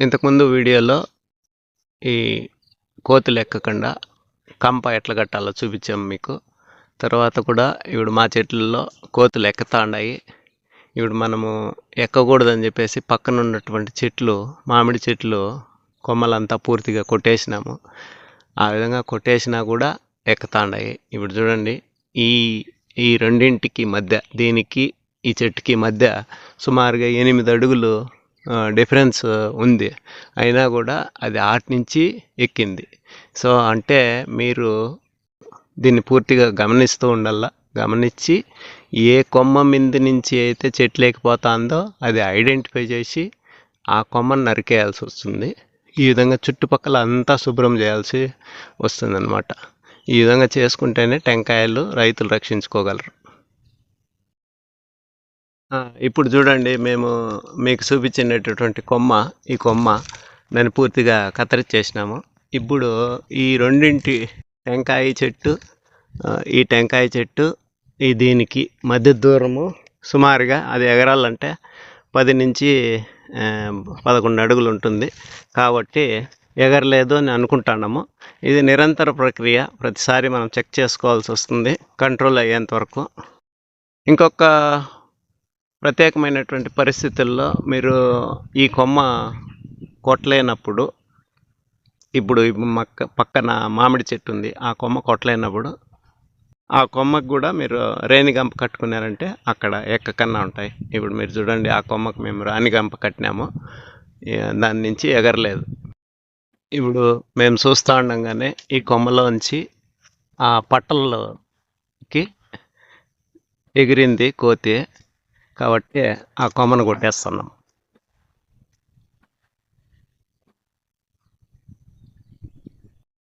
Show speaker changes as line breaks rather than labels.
ఇంతకుముందు వీడియోలో ఈ కోతులు ఎక్కకుండా కంప ఎట్లా కట్టాలో చూపించాం మీకు. తర్వాత కూడా ఇప్పుడు మా చెట్లలో కోతులు ఎక్కుతా ఉన్నాయి ఇప్పుడు మనము ఎక్కకూడదని చెప్పేసి పక్కన ఉన్నటువంటి చెట్లు మామిడి చెట్లు కొమ్మలంతా పూర్తిగా కొట్టేసినాము. ఆ విధంగా కొట్టేసినా కూడా ఎక్కుతాండాయి ఇప్పుడు చూడండి ఈ ఈ రెండింటికి మధ్య దీనికి ఈ చెట్టుకి మధ్య సుమారుగా ఎనిమిది అడుగులు డిఫరెన్స్ ఉంది. అయినా కూడా అది ఆటి నుంచి ఎక్కింది. సో అంటే మీరు దీన్ని పూర్తిగా గమనిస్తూ ఉండాల? గమనించి ఏ కొమ్మ మింద నుంచి అయితే చెట్లు ఎక్కిపోతుందో అది ఐడెంటిఫై చేసి ఆ కొమ్మను నరికేయాల్సి వస్తుంది. ఈ విధంగా చుట్టుపక్కల అంతా శుభ్రం చేయాల్సి వస్తుందన్నమాట. ఈ విధంగా చేసుకుంటేనే టెంకాయలు రైతులు రక్షించుకోగలరు. ఇప్పుడు చూడండి మేము మీకు చూపించినటువంటి కొమ్మ ఈ కొమ్మ దాన్ని పూర్తిగా కత్తిరించేసినాము ఇప్పుడు ఈ రెండింటి టెంకాయ చెట్టు ఈ టెంకాయ చెట్టు ఈ దీనికి మధ్య దూరము సుమారుగా అది ఎగరాలంటే పది నుంచి పదకొండు అడుగులు ఉంటుంది. కాబట్టి ఎగరలేదు అని అనుకుంటున్నాము. ఇది నిరంతర ప్రక్రియ. ప్రతిసారి మనం చెక్ చేసుకోవాల్సి వస్తుంది. కంట్రోల్ అయ్యేంత వరకు. ఇంకొక ప్రత్యేకమైనటువంటి పరిస్థితుల్లో మీరు ఈ కొమ్మ కొట్టలేనప్పుడు ఇప్పుడు మక్క పక్కన మామిడి చెట్టు ఉంది ఆ కొమ్మ కొట్టలేనప్పుడు ఆ కొమ్మకు కూడా మీరు రేణిగంప కట్టుకున్నారంటే అక్కడ ఎక్కకన్నా ఉంటాయి. ఇప్పుడు మీరు చూడండి ఆ కొమ్మకు మేము రాణిగంప కట్టినాము. దాని నుంచి ఎగరలేదు. ఇప్పుడు మేము చూస్తూ ఉండగానే ఈ కొమ్మలోంచి ఆ పట్టల్లోకి ఎగిరింది కోతి. కాబట్టి ఆ కొమ్మను కొట్టేస్తున్నాం.